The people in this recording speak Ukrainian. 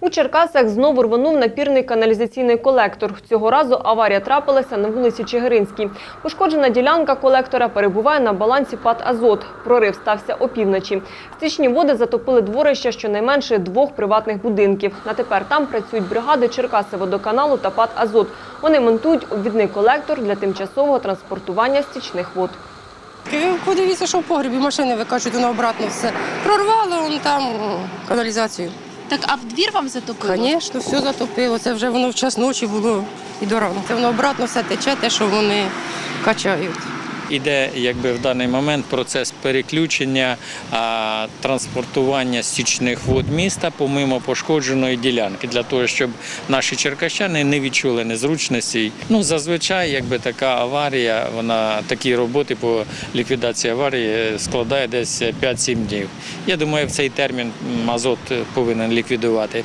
У Черкасах знову рвонув напірний каналізаційний колектор. Цього разу аварія трапилася на вулиці Чигиринській. Пошкоджена ділянка колектора перебуває на балансі ПАД «Азот». Прорив стався опівночі. Стічні води затопили дворища щонайменше двох приватних будинків. На тепер там працюють бригади Черкаси-водоканалу та ПАД «Азот». Вони монтують обвідний колектор для тимчасового транспортування стічних вод. Подивіться, що в погребі машини викачують, воно обратно все. Прорвало там каналізацію. Так, а в двір вам затопило? Звісно, все затопило. Це вже воно в час ночі було і до ранку. Це воно обратно все тече, те, що вони качають. Іде якби в даний момент процес переключення а, транспортування стічних вод міста помимо пошкодженої ділянки, для того, щоб наші черкащани не відчули незручностей. Ну зазвичай, якби така аварія, вона такі роботи по ліквідації аварії складає десь 5-7 днів. Я думаю, в цей термін Азот повинен ліквідувати.